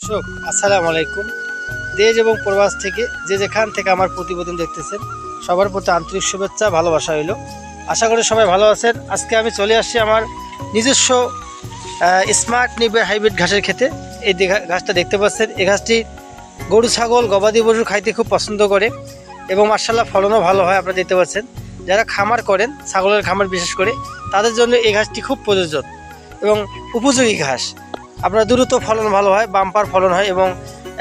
দর্শক, আসসালামু আলাইকুম। দেশ এবং প্রবাস থেকে যে যেখান থেকে আমার প্রতিবেদন দেখতেছেন, সবার প্রতি আন্তরিক শুভেচ্ছা, ভালোবাসা হইল। আশা করি সবাই ভালো আছেন। আজকে আমি চলে আসছি আমার নিজস্ব স্মার্ট নিবে হাইব্রিড ঘাসের খেতে এই ঘাসটা দেখতে পাচ্ছেন, এই ঘাসটি গরু, ছাগল, গবাদি পশু খাইতে খুব পছন্দ করে এবং মার্শাল্লাহ ফলনও ভালো হয়, আপনারা দেখতে পাচ্ছেন। যারা খামার করেন, ছাগলের খামার বিশেষ করে, তাদের জন্য এই ঘাসটি খুব প্রয়োজন এবং উপযোগী ঘাস। আপনার দ্রুত ফলন ভালো হয়, বাম্পার ফলন হয় এবং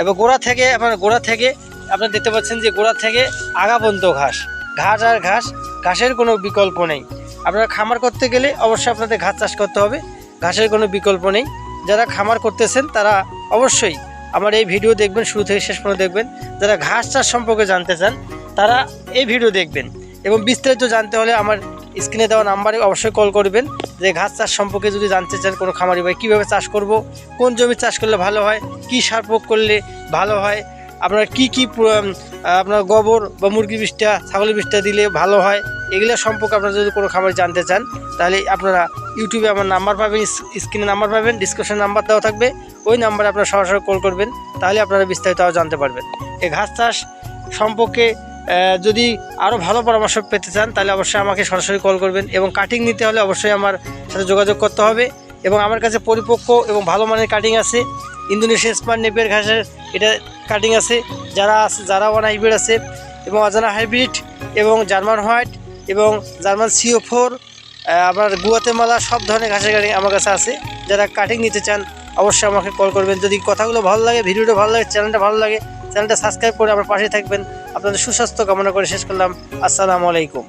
এবং গোড়া থেকে, আপনার গোড়া থেকে আপনারা দেখতে পাচ্ছেন যে গোড়া থেকে আগা পর্যন্ত ঘাস ঘাস আর ঘাস, ঘাসের কোনো বিকল্প নেই। আপনারা খামার করতে গেলে অবশ্যই আপনাদের ঘাস চাষ করতে হবে, ঘাসের কোনো বিকল্প নেই। যারা খামার করতেছেন তারা অবশ্যই আমার এই ভিডিও দেখবেন, শুরু থেকে শেষ পর্যন্ত দেখবেন। যারা ঘাস চাষ সম্পর্কে জানতে চান, তারা এই ভিডিও দেখবেন। এবং বিস্তারিত জানতে হলে আমার স্ক্রিনে দেওয়া নাম্বারে অবশ্যই কল করবেন। যে ঘাস চাষ সম্পর্কে যদি জানতে চান কোনো খামারি ভাই, কীভাবে চাষ করব, কোন জমি চাষ করলে ভালো হয়, কী সার প্রয়োগ করলে ভালো হয়, আপনার কি কি আপনার গোবর বা মুরগি বিষটা ছাগলের বিষটা দিলে ভালো হয়, এগুলো সম্পর্কে আপনারা যদি কোনো খামার জানতে চান, তাহলে আপনারা ইউটিউবে আমার নাম্বার পাবেন স্ক্রিনে নাম্বার পাবেন ডিসক্রিপশন নাম্বার দেওয়া থাকবে, ওই নাম্বারে আপনারা সরাসরি কল করবেন, তাহলে আপনারা বিস্তারিত জানতে পারবেন। এই ঘাস চাষ সম্পর্কে যদি আরও ভালো পরামর্শ পেতে চান, তাহলে অবশ্যই আমাকে সরাসরি কল করবেন এবং কাটিং নিতে হলে অবশ্যই আমার সাথে যোগাযোগ করতে হবে এবং আমার কাছে পরিপক্ক এবং ভালো মানের কাটিং আছে। ইন্দোনেশিয়া স্মার্ট নেপের ঘাসের এটা কাটিং আছে। যারা আছে, যারা ওয়ান হাইব্রিড আছে এবং অজানা হাইব্রিড এবং জার্মান হোয়াইট এবং জার্মান সিও ফোর আপনার গুয়াতেমালা, সব ধরনের ঘাসের গাড়ি আমার কাছে আছে। যারা কাটিং নিতে চান, অবশ্যই আমাকে কল করবেন। যদি কথাগুলো ভালো লাগে, ভিডিওটা ভালো লাগে চ্যানেলটা ভালো লাগে চ্যানেলটা সাবস্ক্রাইব করে আমার পাশে থাকবেন। আপনাদের সুস্বাস্থ্য কামনা করে শেষ করলাম। আসসালামু আলাইকুম।